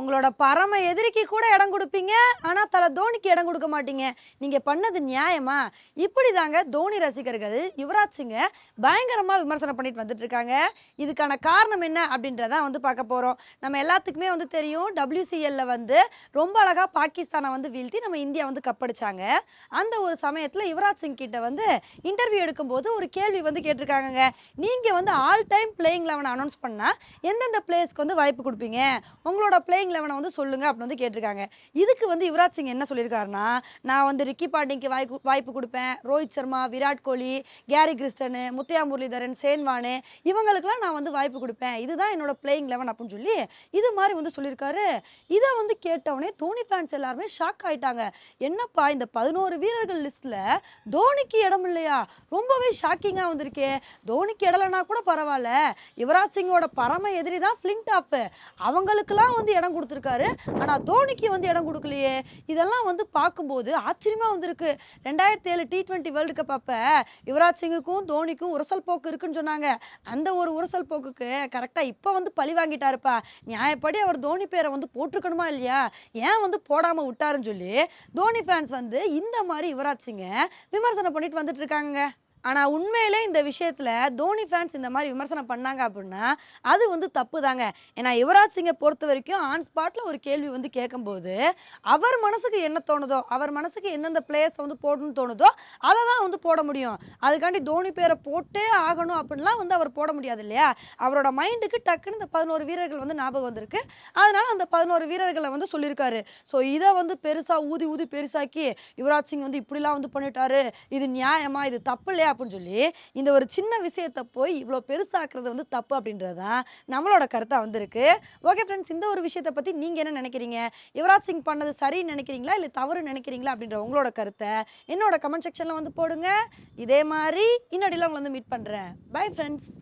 உங்களோட பரம எதிரிக்கு கூட இடம் கொடுப்பீங்க. ஆனா தலை தோனிக்கு இடம் கொடுக்க மாட்டீங்க. நீங்க பண்ணது நியாயமா? இப்படி தாங்க தோனி ரசிகர்கள் யுவராஜ் சிங்கை பயங்கரமா விமர்சனம் பண்ணிட்டு வந்துட்டு இருக்காங்க இதுக்கான காரணம் என்ன அப்படின்றத வந்து பார்க்க போறோம். நம்ம எல்லாத்துக்குமே வந்து தெரியும் டபிள்யூசிஎல்ல வந்து ரொம்ப அழகா பாகிஸ்தானை வந்து வீழ்த்தி நம்ம இந்தியா வந்து கப்படிச்சாங்க. அந்த ஒரு சமயத்துல யுவராஜ் சிங் கிட்ட வந்து இன்டர்வியூ எடுக்கும்போது ஒரு கேள்வி வந்து கேட்டிருக்காங்கங்க. நீங்க வந்து all time playing eleven announce பண்ணா எந்தெந்த பிளேயர்ஸ்க்கு வந்து வாய்ப்பு கொடுப்பீங்க? உங்களோட பிளேயிங் லெவனை வந்து சொல்லுங்க அப்படின்னு வந்து கேட்டிருக்காங்க. இதுக்கு வந்து யுவராஜ் சிங் என்ன சொல்லியிருக்காருன்னா நான் வந்து ரிக்கி பாண்டிங்க்கு வாய்ப்பு வாய்ப்பு கொடுப்பேன். ரோஹித் சர்மா விராட் கோலி கேரி கிறிஸ்டனு முத்தையா முரளிதரன் சேன்வானு இவங்களுக்குலாம் நான் வந்து வாய்ப்பு கொடுப்பேன். இதுதான் என்னோட பிளேயிங் லெவன் அப்படின்னு சொல்லி இது மாதிரி வந்து சொல்லியிருக்காரு. இதை வந்து கேட்டவுடனே தோனி ஃபேன்ஸ் எல்லாருமே ஷாக் ஆயிட்டாங்க. என்னப்பா இந்த பதினோரு வீரர்கள் லிஸ்ட்ல தோனிக்கு இடம் இல்லையா? ரொம்பவே ஷாக்கிங்காக வந்திருக்கே. தோனிக்கு இடலைனா கூட பரவாயில்ல. யுவராஜ் சிங்கோட பரம எதிரி தான் ஃபிளிங் டாப் அவங்களுக்கெல்லாம் வந்து இடம் கொடுத்துருக்காரு. ஆனால் தோனிக்கு வந்து இடம் கொடுக்கலையே. இதெல்லாம் வந்து பார்க்கும்போது ஆச்சரியமா வந்திருக்கு. ரெண்டாயிரத்தி ஏழு டி டுவெண்ட்டி வேர்ல்டு கப் அப்போ யுவராஜ் சிங்குக்கும் தோனிக்கும் உரசல் போக்கு இருக்குன்னு சொன்னாங்க. அந்த ஒரு உரசல் போக்குக்கு கரெக்டாக இப்போ வந்து பழி வாங்கிட்டாருப்பா. நியாயப்படி அவர் தோனி பேரை வந்து போட்டிருக்கணுமா இல்லையா? ஏன் வந்து போடாமல் விட்டாருன்னு சொல்லி தோனி ஃபேன்ஸ் வந்து இந்த மாதிரி யுவராஜ் சிங்கை விமர்சனம் பண்ணிட்டு வந்துட்டு இருக்காங்க ஆனால் உண்மையிலே இந்த விஷயத்தில் தோனி ஃபேன்ஸ் இந்த மாதிரி விமர்சனம் பண்ணாங்க அப்படின்னா அது வந்து தப்பு தாங்க ஏன்னா யுவராஜ் சிங்கை பொறுத்த வரைக்கும் ஆன் ஸ்பாட்டில் ஒரு கேள்வி வந்து கேட்கும்போது அவர் மனசுக்கு என்ன தோணுதோ அவர் மனசுக்கு எந்தெந்த பிளேயர்ஸை வந்து போடணும்னு தோணுதோ அதை தான் வந்து போட முடியும். அதுக்காண்டி தோனி பேரை போட்டே ஆகணும் அப்படின்லாம் வந்து அவர் போட முடியாது இல்லையா? அவரோட மைண்டுக்கு டக்குன்னு இந்த பதினோரு வீரர்கள் வந்து ஞாபகம் வந்திருக்கு. அதனால் அந்த பதினோரு வீரர்களை வந்து சொல்லியிருக்காரு. ஸோ இதை வந்து பெருசாக ஊதி ஊதி பெருசாக்கி யுவராஜ் சிங் வந்து இப்படிலாம் வந்து பண்ணிட்டாரு. இது நியாயமா? இது தப்பு இல்லையா? அப்படின்னு சொல்லி இந்த ஒரு சின்ன விஷயத்தை போய் இவ்வளோ பெருசாக்குறது வந்து தப்பு அப்படின்றது தான் நம்மளோட கருத்தாக வந்திருக்கு. ஓகே ஃப்ரெண்ட்ஸ் இந்த ஒரு விஷயத்தை பற்றி நீங்கள் என்ன நினைக்கிறீங்க? யுவராஜ் சிங் பண்ணது சரின்னு நினைக்கிறீங்களா? இல்லை தவறு நினைக்கிறீங்களா? அப்படின்ற உங்களோட கருத்தை என்னோட கமெண்ட் செக்ஷனில் வந்து போடுங்க. இதே மாதிரி இன்னடியில் உங்களை வந்து மீட் பண்ணுறேன் பை ஃப்ரெண்ட்ஸ்